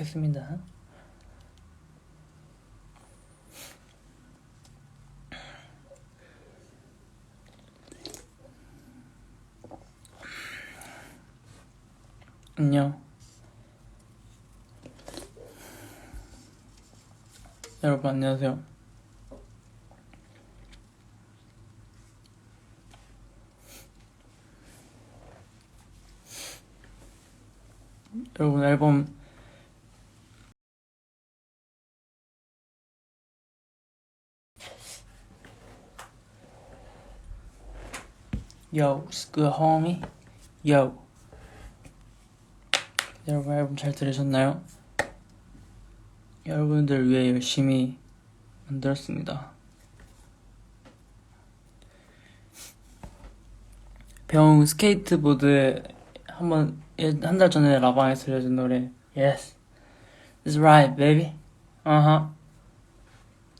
좋겠습니다. 안녕. 여러분 안녕하세요. 여러분 앨범 Yo, it's good homie. Yo. 여러분 앨범 잘 들으셨나요? 여러분들 위해 열심히 만들었습니다. 병 스케이트보드 한번 한 달 전에 라방에서 들려준 노래 Yes, it's right, baby. 아하.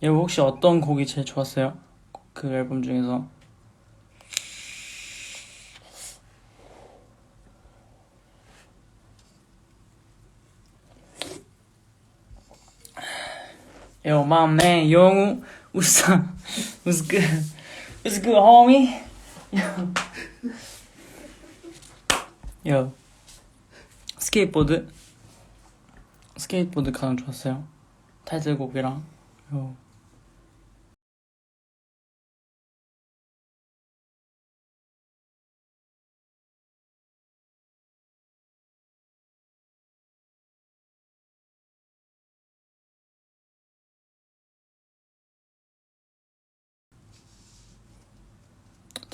여러분 혹시 어떤 곡이 제일 좋았어요? 그 앨범 중에서 Yo, my man, 영우, what's up? What's good? What's good, homie? Yo. Yo. 스케이트보드? 스케이트보드 가장 좋았어요. 타이틀곡이랑. 요.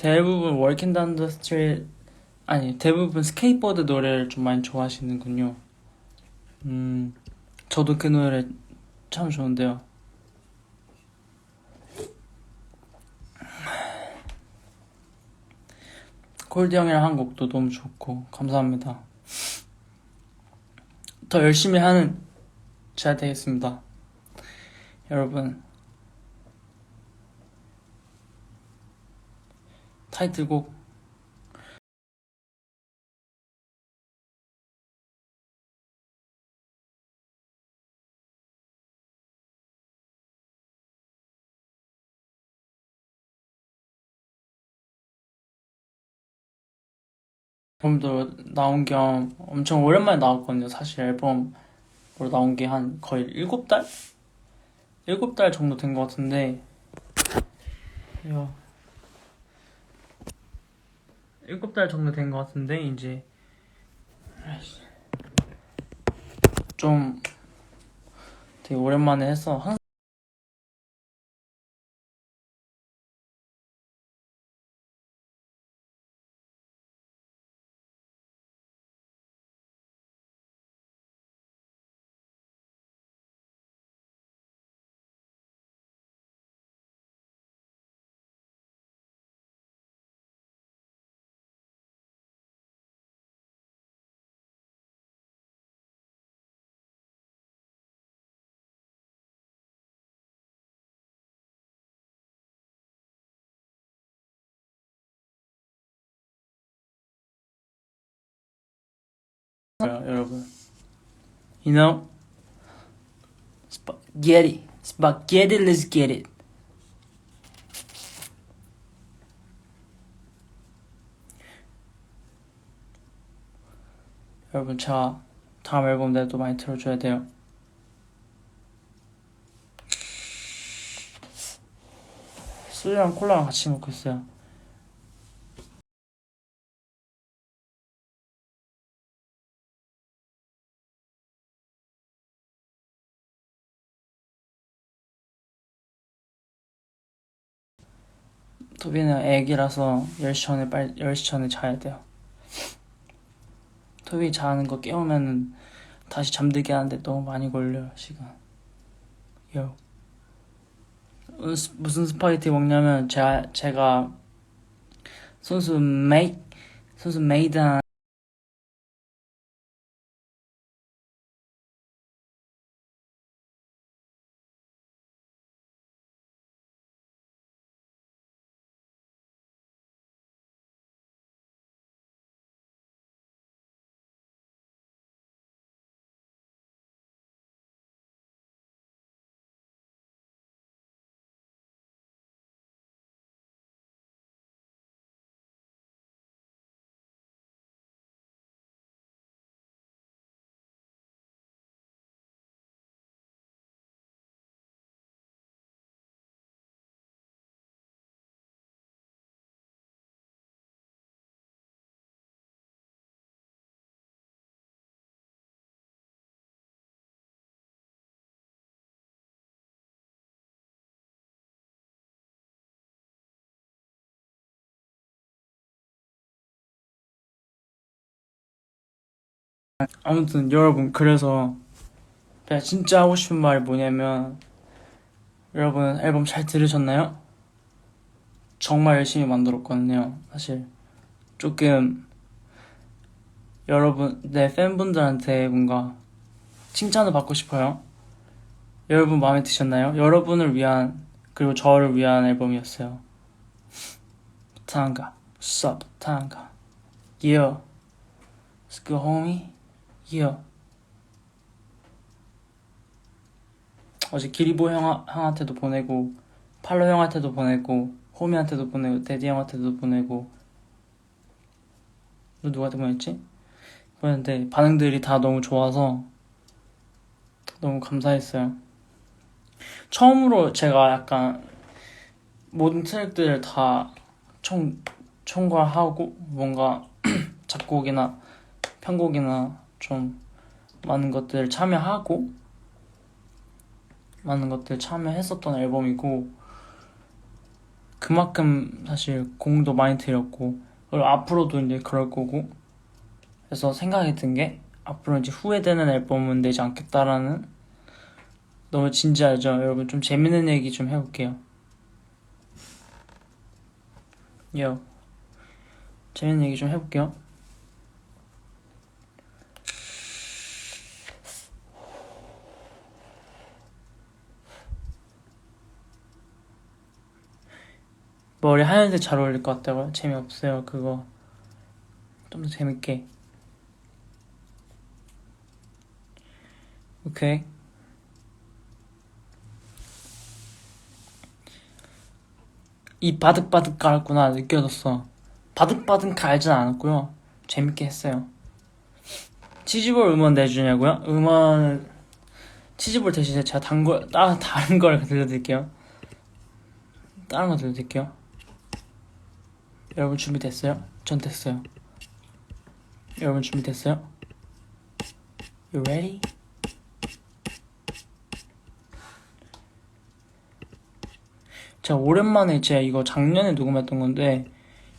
대부분 워킹 다운 더 스트리트 아니 대부분 스케이트보드 노래를 좀 많이 좋아하시는군요. 음 저도 그 노래 참 좋은데요. 콜드 형이랑 한 곡도 너무 좋고 감사합니다. 더 열심히 하는 잘 되겠습니다. 여러분 타이틀곡 앨범도 나온 겸 엄청 오랜만에 나왔거든요. 사실 앨범으로 나온 게 한 거의 일곱 달? 일곱 달 정도 된 것 같은데 야 일곱 달 정도 된 것 같은데 이제. 좀 되게 오랜만에 해서 여러분. You know Spaghetti Spaghetti let's get it. 여러분 저 다음 앨범 내도 많이 들어줘야 돼요. 술이랑 콜라랑 같이 먹고 있어요 토비는 애기라서 10시 전에 빨리 10시 전에 자야 돼요. 토비 자는 거 깨우면은 다시 잠들게 하는데 너무 많이 걸려요, 시간. 요. 무슨 스파게티 먹냐면 제가 제가 선수 메이 선수 메이드 아무튼 여러분 그래서 제가 진짜 하고 싶은 말이 뭐냐면 여러분 앨범 잘 들으셨나요? 정말 열심히 만들었거든요. 사실 조금 여러분 내 팬분들한테 뭔가 칭찬을 받고 싶어요. 여러분 마음에 드셨나요? 여러분을 위한 그리고 저를 위한 앨범이었어요. What's up, Tanga? Yeah, good, homie. Yeah. 어제 기리보 형, 형한테도 보내고 팔로 형한테도 보내고 호미한테도 보내고 데디 형한테도 보내고 너 누구한테 보냈지? 보냈는데 반응들이 다 너무 좋아서 너무 감사했어요. 처음으로 제가 약간 모든 트랙들을 다 총, 총괄하고 뭔가 작곡이나 편곡이나 좀 많은 것들 참여하고 많은 것들 참여했었던 앨범이고 그만큼 사실 공도 많이 들였고 그리고 앞으로도 이제 그럴 거고 그래서 생각이 든 게 앞으로 이제 후회되는 앨범은 내지 않겠다라는 너무 진지하죠. 여러분 좀 재밌는 얘기 좀 해볼게요. 요. 재밌는 얘기 좀 해볼게요 머리 하얀색 잘 어울릴 것 같다고요? 재미없어요 그거. 좀 더 재밌게. 오케이. 이 바득바득 갈았구나 느껴졌어. 바득바득 갈진 않았고요. 재밌게 했어요. 치즈볼 음원 내주냐고요? 음원 치즈볼 대신에 제가 단거 다른 다른 걸 들려드릴게요. 다른 거 들려드릴게요 여러분 준비됐어요? 전 됐어요. 여러분 준비됐어요? You ready? 제가 오랜만에 제가 이거 작년에 녹음했던 건데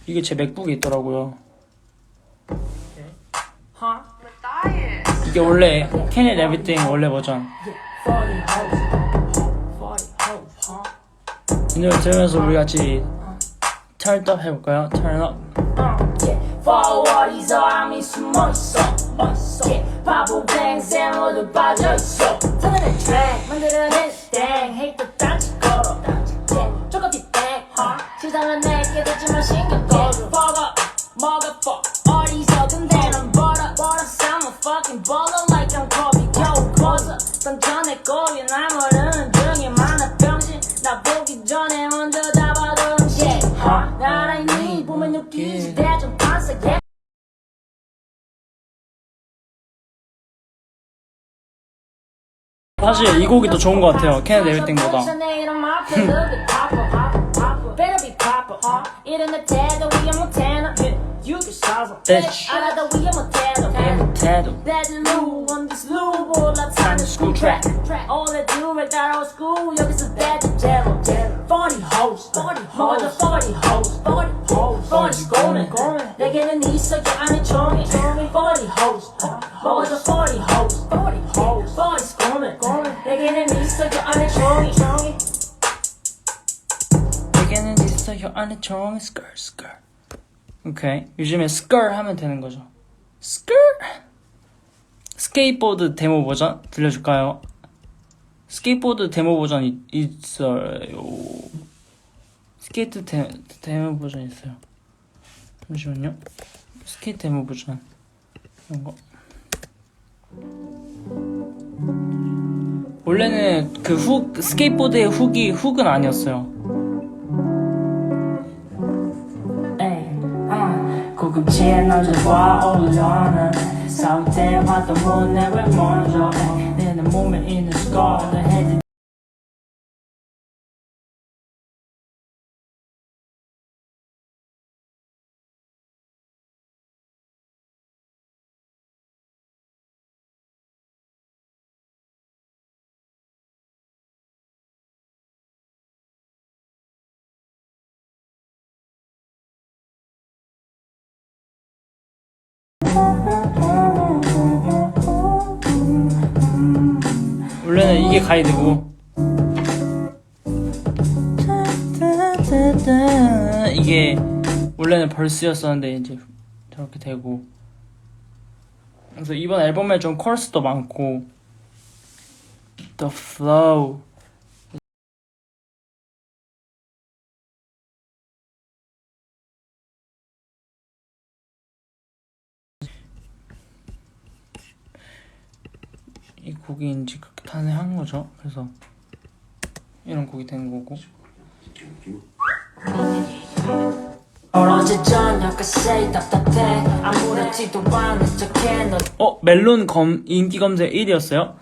이게 제 맥북에 있더라고요. 이게 원래 Can It Everything 원래 버전. 이 노래 들으면서 우리 같이 Up 해볼까요? Up. forward이서 암이 숨어 있어 yeah. 바보 뱅생 모두 빠져 있어 터널의 트랙 만들어낸 땡 헤이터 딴지 걸어. 조금씩 땡 시선은 내게 되지만 신경 사실 이 곡이 더 좋은 것 같아요. Can It Everything보다. Bitch. 알아도 위에 못해도 태도. There's a new on this loop 올라타는 school track All I do is 따라오 school 여기서 bad jello Funny hoes funny hoes Funny 고민 내게는 있어 그 안에 종이 Funny hoes 맞아 funny 안에 종이 스컬 스컬. 오케이. 요즘에 스컬 하면 되는 거죠. 스컬. 스케이트보드 데모 버전 들려줄까요? 스케이트보드 데모 버전 이- 있어요. 스케이트 데, 데모 버전 있어요. 잠시만요. 스케이트 데모 버전 이런 거. 원래는 그 훅 스케이트보드의 훅이 훅은 아니었어요. 어, 고급지에 남자와 어울려는 싸울 때 화도 못 내왜 먼저 에이, 내 몸에 있는 스컬 을 헤드 가이드고. 이게 원래는 벌스였었는데 이제 저렇게 되고. 그래서 이번 앨범에 좀 코러스도 많고. The flow 이 곡이 이제 그렇게 탄생한 거죠. 그래서 이런 곡이 된 거고. 어 멜론 검 인기 검색 1위였어요.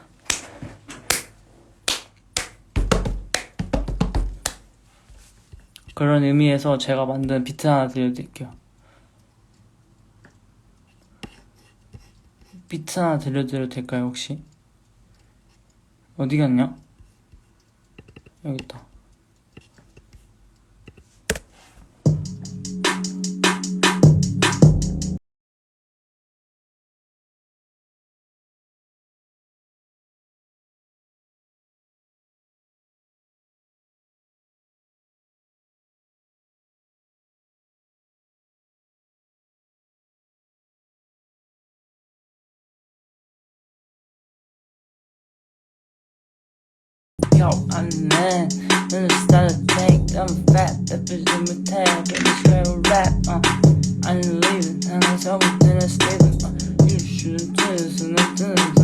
그런 의미에서 제가 만든 비트 하나 들려드릴게요. 비트 하나 들려드려도 될까요 혹시? 어디 갔냐? 여기 있다. talk, I'm mad. Then I start to think I'm fat. That bitch in my tag, but it's real rap. Uh, I'm leaving, and it's over, then I'm. Uh, you shouldn't do this and I'm done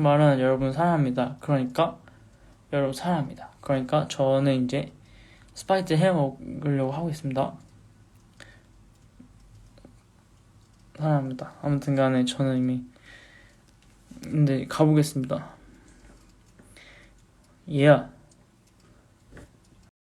말은 여러분 사랑합니다. 그러니까 여러분 사랑합니다. 그러니까 저는 이제 스파이트 해 먹으려고 하고 있습니다. 사랑합니다. 아무튼 간에 저는 이미 근데 가보겠습니다. Yeah.